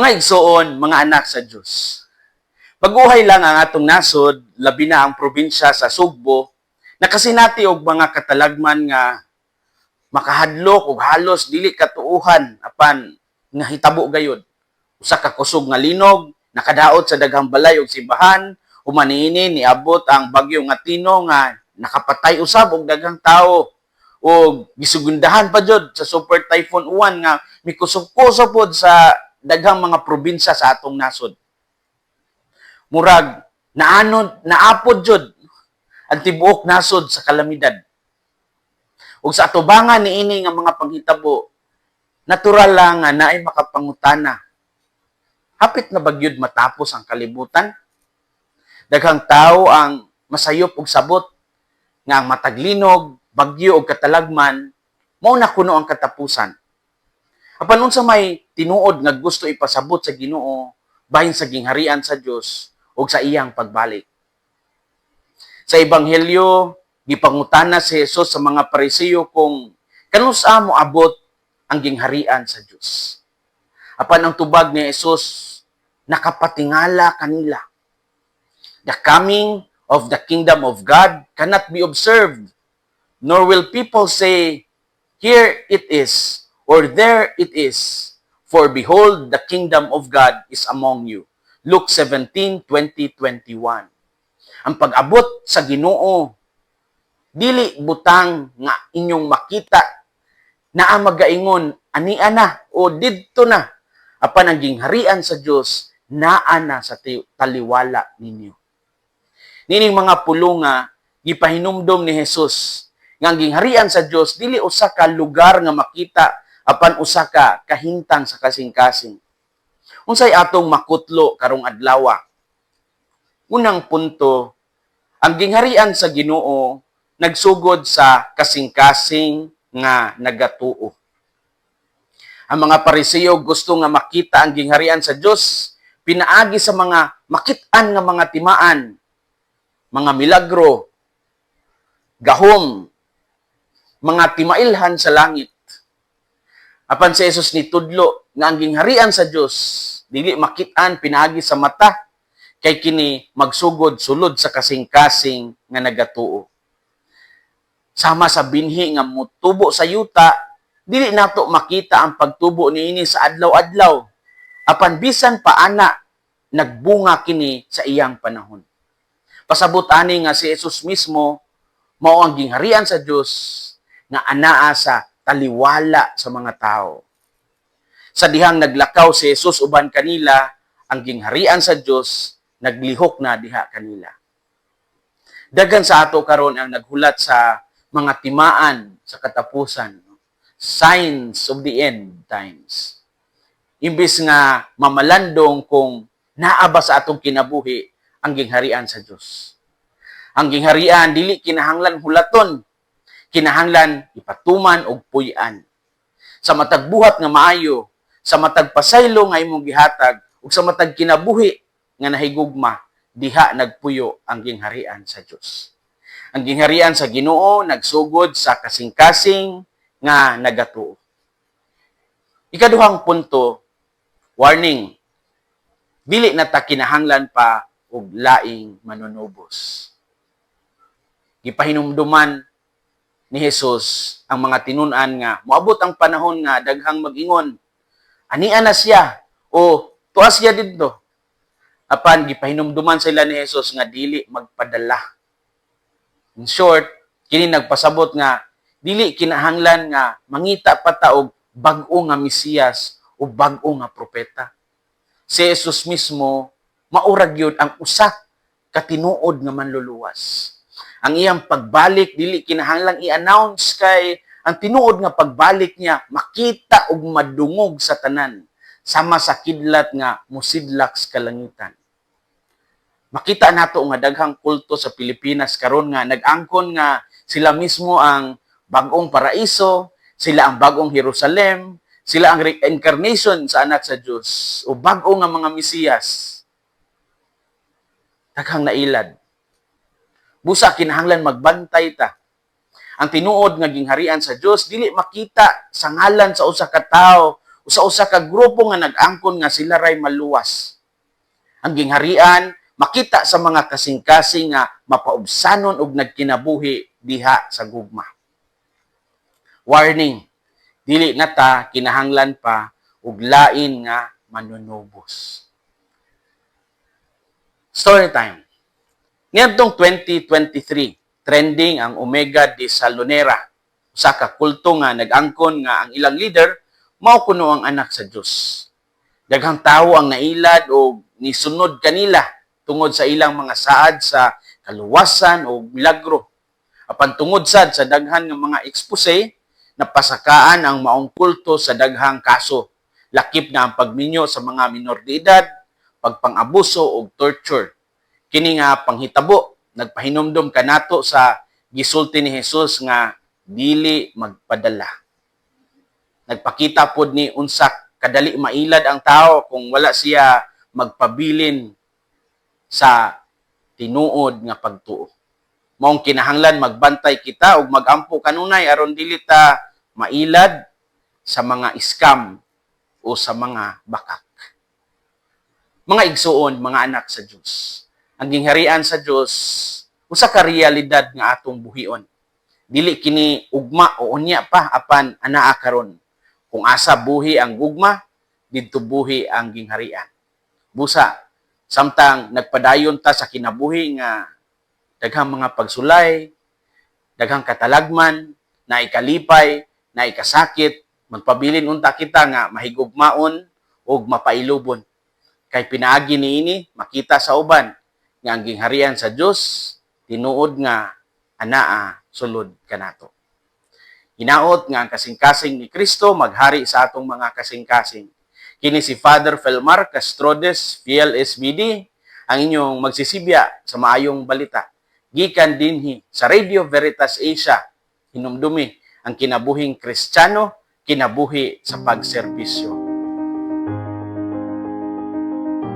Mga igsoon, mga anak sa Diyos. Paguhay lang ang atong nasod, labi na ang probinsya sa Sugbo, nakasinati og mga katalagman nga makahadlok og halos dili katuuhan apan nga hitabo gayud. Usa ka kusog nga linog, nakadaot sa daghang balay og simbahan, umaniini niabot ang bagyo nga Tino nga nakapatay usab og daghang tawo o gisugundahan pa jud sa Super Typhoon Uwan nga mikusog-kusog pod sa daghang mga probinsya sa atong nasod. Murag naanod naapod jud ang tibuok nasod sa kalamidad. Ug sa atubangan niini nga mga panghitabo, natural lang nga naay makapangutana. Hapit na bagyod matapos ang kalibutan. Daghang tao ang masayop og sabot nga ang mataglinog, bagyo og katalagman mao na kuno ang katapusan. Apan unsa may tinuod nga gusto ipasabot sa Ginoo bahin sa gingharian sa Dios ug sa iyang pagbalik. Sa ebanghelyo, gipangutana si Jesus sa mga Pariseo kung kanusa mo abot ang gingharian sa Dios. Apan ang tubag ni Jesus nakapatingala kanila. The coming of the kingdom of God cannot be observed, nor will people say, Here it is, or there it is. For behold, the kingdom of God is among you. Luke 17, 20, 21. Ang pag-abot sa ginoo, dili butang nga inyong makita na ang magaingon, ania na, o didto na, apan ang gingharian sa Dios naa na sa taliwala ninyo. Nining mga pulunga, gipahinumdom ni Jesus, nga ang gingharian sa Dios dili usa ka lugar nga makita apan usa ka kahintang sa kasing-kasing. Unsay atong makutlo karong adlaw? Unang punto, ang gingharian sa Ginoo nagsugod sa kasing-kasing nga nagatuo. Ang mga pariseo gusto nga makita ang gingharian sa Dios, pinaagi sa mga makitaan nga mga timaan, mga milagro, gahom, mga timailhan sa langit. Apan si Jesus ni tudlo nga ang gingharian sa Dios dili makitaan pinaagi sa mata kay kini magsugod sulod sa kasing-kasing nga nagatuo. Sama sa binhi nga mutubo sa yuta, dili nato makita ang pagtubo niini sa adlaw-adlaw. Apan bisan pa ana nagbunga kini sa iyang panahon. Pasabot ani nga si Jesus mismo mao ang gingharian sa Dios nga anaa sa taliwala sa mga tao. Sa dihang naglakaw si Jesus uban kanila, ang gingharian sa Dios naglihok na diha kanila. Dagan sa ato karon ang naghulat sa mga timaan sa katapusan. Signs of the end times. Imbis nga mamalandong kung naaba sa atong kinabuhi ang gingharian sa Dios. Ang gingharian dili kinahanglan hulaton, kinahanglan ipatuman og puy-an. Sa matag buhat nga maayo, sa matag pasaylo nga imong gihatag, ug sa matag kinabuhi nga nahigugma, diha nagpuyo ang gingharian sa Dios. Ang gingharian sa Ginoo nagsugod sa kasing-kasing nga nagatuo. Ikaduhang punto, warning. Dili na ta kinahanglan pa og laing manunubos. Gipahinumduman ni Jesus ang mga tinunan nga moabot ang panahon nga daghang mag-ingon. Ania na siya o tuas siya didto. Apan gipahinumduman sila ni Jesus nga dili magpadala. In short kini nagpasabot nga dili kinahanglan nga mangita pa ta og bag-o nga Mesiyas o bag-o nga propeta. Si Jesus mismo maurag yun ang usa ka tinuod nga manluluwas ang iyang pagbalik dili kinahanglang i-announce kay ang tinuod nga pagbalik niya makita ug madungog sa tanan sama sa kidlat nga musidlak sa kalangitan. Makita nato nga daghang kulto sa Pilipinas karon nga nag-angkon nga sila mismo ang bagong paraiso sila ang bagong Jerusalem sila ang reincarnation sa anak sa Dios o bag-o nga mga Mesiyas. Daghang nailad busa kinahanglan magbantay ta. Ang tinuod nga gingharian sa Dios dili makita sa ngalan sa usa ka tawo o usa-usa ka grupo nga nag-angkon nga sila ray maluwas. Ang gingharian makita sa mga kasing-kasing nga mapaubsanon og nagkinabuhi diha sa gugma. Warning, dili na ta kinahanglan pa og lain nga manunubos. Story time. Ngadtong 2023, trending ang Omega de Salonera. Usa ka kulto nga nag-angkon nga ang ilang leader mao kuno ang anak sa Dios. Daghang tawo ang nailad o nisunod kanila tungod sa ilang mga saad sa kaluwasan o milagro. Apan tungod sad sa daghan nga mga expose, napasakaan ang maong kulto sa daghang kaso. Lakip na ang pagminyo sa mga minor de edad, pagpang-abuso o torture. Kini nga panghitabo, nagpahinumdom kanato sa gisulti ni Jesus nga dili magpadala. Nagpakita pod ni unsak kadali mailad ang tao kung wala siya magpabilin sa tinuod nga pagtuo. Maong kinahanglan magbantay kita ug magampo kanunay aron dili ta mailad sa mga scam o sa mga bakak. Mga igsuon, mga anak sa Dios. Ang gingharian sa Dios usa ka realidad nga atong buhion. Dili kini ugma o unya pa apan anaa karon. Kung asa buhi ang gugma, didto buhi ang gingharian. Busa, samtang nagpadayon ta sa kinabuhi nga daghang mga pagsulay, daghang katalagman, na ikalipay, na ikasakit, magpabilin unta kita nga mahigugmaon o mapailubon. Kay pinaagi niini makita sa uban nga ang gingharian sa Dios tinuod nga anaa sulod kanato. Hinaot nga ang kasing-kasing ni Kristo maghari sa atong mga kasing-kasing. Kini si Father Felmar Castrodes, PLSBD, ang inyong magsisibya sa maayong balita. Gikan dinhi sa Radio Veritas Asia, hinumdumi ang kinabuhing Kristiyano, kinabuhi sa pagserbisyo.